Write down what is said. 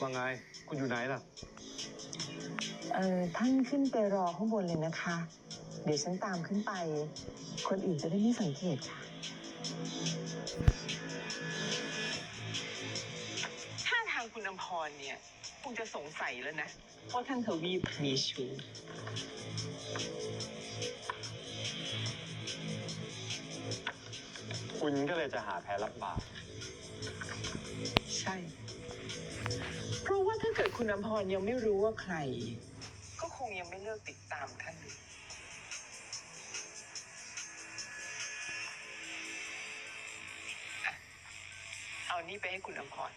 ว่าไง คุณอยู่ไหนล่ะ เออท่านขึ้นไปรอข้างบนเลยนะคะ เดี๋ยวฉันตามขึ้นไป คนอื่นจะได้ไม่สังเกตค่ะ ถ้าทางคุณอมพรเนี่ย คงจะสงสัยแล้วนะว่าท่านทวีปมีชู้คุณก็เลยจะหาแพ้รับบาป คุณอำพรยังไม่รู้ว่าใคร ก็คงยังไม่เลิกติดตามท่านเอานี่ไปให้คุณอำพร